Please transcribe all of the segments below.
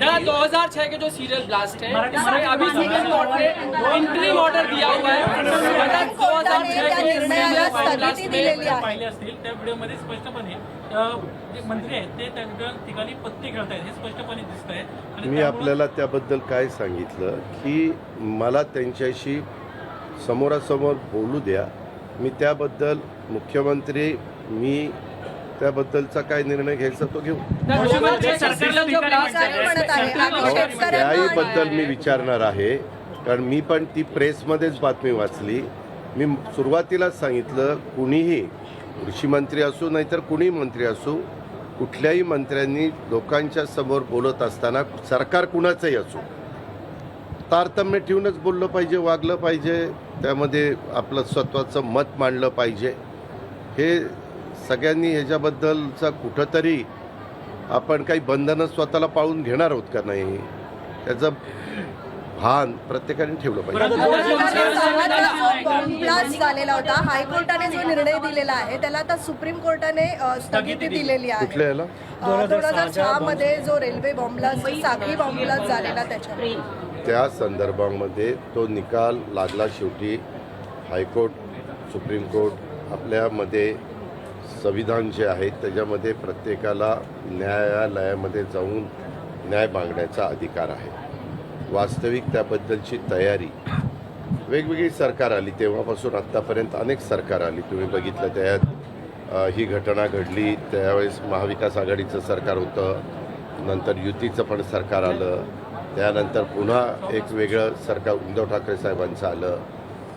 ना 2006 के जो serial blast है इसमें अभी सुप्रीम कोर्ट ने इंटरिम ऑर्डर दिया हुआ है। बता 2006 त्या के स्थगिती blast में। पाहिले असतील त्या व्हिडिओमध्ये स्पष्टपणे जे मंत्री आहेत ते त्या ठिकाणी पत्ते खेळत आहेत हे स्पष्टपणे दिसत आहे आणि मी आपल्याला त्याबद्दल काय सांगितलं की मला त्यांच्याशी समोरासमोर बोलू द्या. मी त्याबद्दल मुख्यमंत्री मी त्याबद्दलचा काय निर्णय घ्यायचा तो घेऊ. ना 2006 के serial जो blast सरकारी है त्याही बद्दल मी विचारणार आहे कारण मी पण ती प्रेसमध्येच बातमी वाचली. मी सुरुवातीलाच सांगितलं कुणीही कृषी मंत्री असू नाहीतर कुणी मंत्री असू कुठल्याही मंत्र्यांनी लोकांच्या समोर बोलत असताना सरकार कुणाचंही असू तारतम्य ठेवूनच बोललं पाहिजे वागलं पाहिजे त्यामध्ये आपलं स्वतःचं मत मांडलं पाहिजे. हे सगळ्यांनी ह्याच्याबद्दलचा कुठंतरी आपण काही बंधनं स्वतःला पाळून घेणार आहोत का नाही त्याचं भान प्रत्येकाने ठेवलं पाहिजे. झालेला होता. हायकोर्टाने जो निर्णय दिलेला आहे त्याला आता सुप्रीम कोर्टाने स्थगिती दिलेली आहे. कुठल्या याला? दोन हजार सहा मध्ये जो रेल्वे बॉम्ब ब्लास्ट साखळी बॉम्ब ब्लास्ट झालेला त्याच्यावर. त्या संदर्भामध्ये तो निकाल लागला शेवटी हायकोर्ट सुप्रीम कोर्ट आपल्यामध्ये संविधान जे आहे त्याच्यामध्ये प्रत्येकाला न्यायालयामध्ये जाऊन न्याय मागण्याचा अधिकार आहे. वास्तविक त्याबद्दलची तयारी. वेगवेगळी सरकार आली तेव्हापासून आत्तापर्यंत अनेक सरकार आली. तुम्ही बघितलं त्यात ही घटना घडली त्यावेळेस महाविकास आघाडीचं सरकार होतं नंतर युतीचं पण सरकार आलं त्यानंतर पुन्हा एक वेगळं सरकार उद्धव ठाकरे साहेबांचं आलं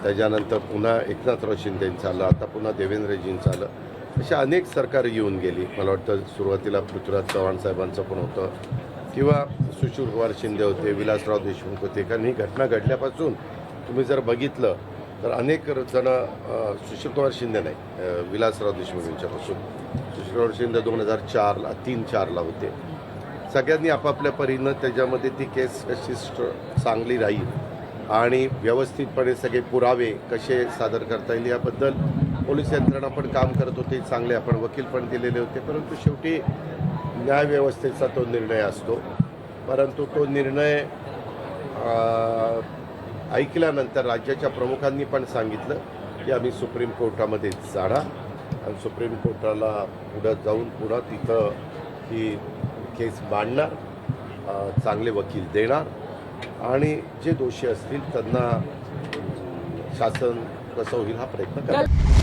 त्याच्यानंतर पुन्हा एकनाथराव शिंदेंचं आलं आता पुन्हा देवेंद्रजींचं आलं. अशा अनेक सरकार येऊन गेली. मला वाटतं सुरुवातीला पृथ्वीराज चव्हाण साहेबांचं पण होतं. किंवा सुशीलकुमार शिंदे होते विलासराव देशमुख होते. कारण ही घटना घडल्यापासून तुम्ही जर बघितलं तर अनेक जण सुशील कुमार शिंदे नाही विलासराव देशमुख यांच्यापासून. सुशीलकुमार शिंदे दोन हजार चारला तीन चारला होते. सगळ्यांनी आपापल्या परीनं त्याच्यामध्ये ती केस कशी चांगली राहील आणि व्यवस्थितपणे सगळे पुरावे कसे सादर करता येईल याबद्दल पोलीस यंत्रणा पण काम करत होते चांगले आपण वकील पण दिलेले होते परंतु शेवटी न्यायव्यवस्थेचा तो निर्णय असतो. परंतु तो निर्णय ऐकल्यानंतर राज्याच्या प्रमुखांनी पण सांगितलं की आम्ही सुप्रीम कोर्टामध्ये जाणार आणि सुप्रीम कोर्टाला पुढं जाऊन पुन्हा तिथं ही केस मांडणार चांगले वकील देणार आणि जे दोषी असतील त्यांना शासन कसं होईल हा प्रयत्न करणार.